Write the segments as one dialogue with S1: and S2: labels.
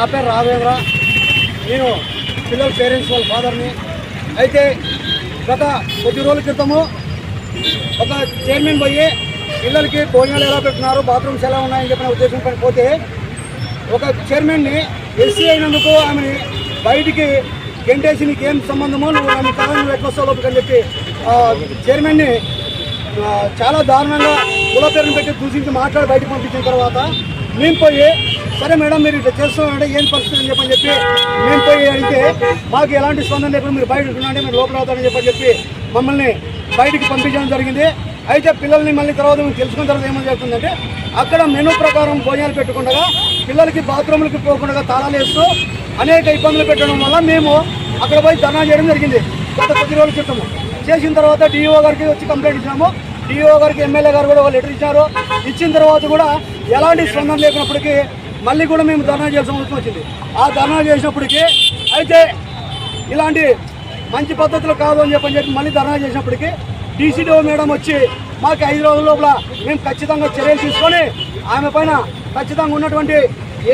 S1: నా పేరు రాఘవేంద్ర. నేను పిల్లల పేరెంట్స్ వాళ్ళ ఫాదర్ని. అయితే గత కొద్ది రోజుల క్రితము ఒక చైర్మన్ పోయి పిల్లలకి భోజనాలు ఎలా పెట్టినారు బాత్రూమ్స్ ఎలా ఉన్నాయని చెప్పిన ఉద్దేశం పడిపోతే పోతే ఒక చైర్మన్ని ఎస్సీ అయినందుకు ఆమెని బయటికి గెంటేసి నీకు ఏం సంబంధమో నువ్వు నన్ను కాదు నువ్వు ఎట్లా లోపలికి చెప్పి చైర్మన్ని చాలా దారుణంగా కుల పేరును పెట్టి దూషించి మాట్లాడి బయటకు పంపించిన తర్వాత మేము పోయి సరే మేడం మీరు ఇట్లా చేస్తున్నారంటే ఏం పరిస్థితి అని చెప్పని చెప్పి మేము పోయి అడిగితే మాకు ఎలాంటి స్పందన లేకుండా మీరు బయట ఉంటున్నాంటే మీరు లోపల అవుతారని చెప్పని చెప్పి మమ్మల్ని బయటికి పంపించడం జరిగింది. అయితే పిల్లల్ని మళ్ళీ తర్వాత మేము తెలుసుకున్న తర్వాత ఏమని జరుగుతుందంటే అక్కడ మెనూ ప్రకారం భోజనాలు పెట్టుకుండగా పిల్లలకి బాత్రూములకి పోకుండా తాళాలు వేస్తూ అనేక ఇబ్బందులు పెట్టడం వల్ల మేము అక్కడ పోయి ధర్నా చేయడం జరిగింది. గత కొద్ది రోజుల క్రితము చేసిన తర్వాత డిఓ గారికి వచ్చి కంప్లైంట్ ఇచ్చినాము. డిఓ గారికి ఎమ్మెల్యే గారు కూడా ఒక లెటర్ ఇచ్చారు. ఇచ్చిన తర్వాత కూడా ఎలాంటి స్పందన లేకున్నప్పటికీ మళ్ళీ కూడా మేము ధర్నా చేయాల్సిన అవసరం వచ్చింది. ఆ ధర్నా చేసినప్పటికీ అయితే ఇలాంటి మంచి పద్ధతులు కాదు అని చెప్పని చెప్పి మళ్ళీ ధర్నా చేసినప్పటికీ డీసీడీఓ మేడం వచ్చి మాకు ఐదు రోజుల లోపల మేము ఖచ్చితంగా చర్యలు తీసుకొని ఆమె పైన ఖచ్చితంగా ఉన్నటువంటి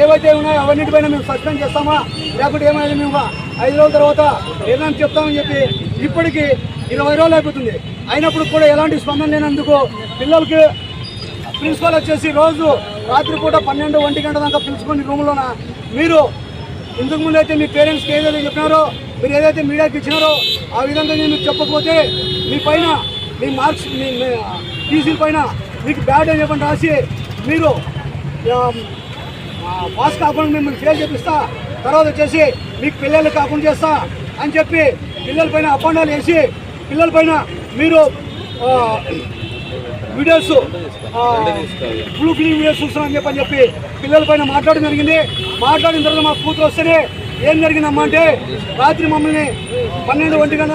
S1: ఏవైతే ఉన్నాయో అవన్నిటిపైన మేము సస్పెండ్ చేస్తామా? లేకపోతే ఏమైనా మేము ఐదు రోజుల తర్వాత నిర్ణయం చెప్తామని చెప్పి ఇప్పటికి ఇరవై రోజులు అయిపోతుంది. అయినప్పుడు కూడా ఎలాంటి స్పందన లేనందుకు పిల్లలకి ప్రిన్సిపాల్ వచ్చేసి రోజు రాత్రిపూట పన్నెండు ఒంటి గంట దాకా పిలుచుకొని రూమ్లోన మీరు ఇంతకు ముందు అయితే మీ పేరెంట్స్కి ఏదైతే చెప్పినారో మీరు ఏదైతే మీడియాకి ఇచ్చినారో ఆ విధంగా నేను మీకు చెప్పకపోతే మీ పైన మీ మార్క్స్ మీ టీసీల పైన మీకు బ్యాడ్ అని చెప్పని రాసి మీరు పాస్ కాకుండా మిమ్మల్ని ఫెయిల్ చేపిస్తా తర్వాత వచ్చేసి మీకు పిల్లలు కాకుండా చేస్తా అని చెప్పి పిల్లల పైన అపాండాలు వేసి పిల్లల పైన మీరు వీడియోస్ బ్లూ ఫిలిం వీడియోస్ చూస్తున్నామని చెప్పని చెప్పి పిల్లల పైన మాట్లాడడం జరిగింది. మాట్లాడిన తర్వాత మా కూతురు వస్తేనే ఏం జరిగిందమ్మా అంటే రాత్రి మమ్మల్ని పన్నెండు ఒంటి గంట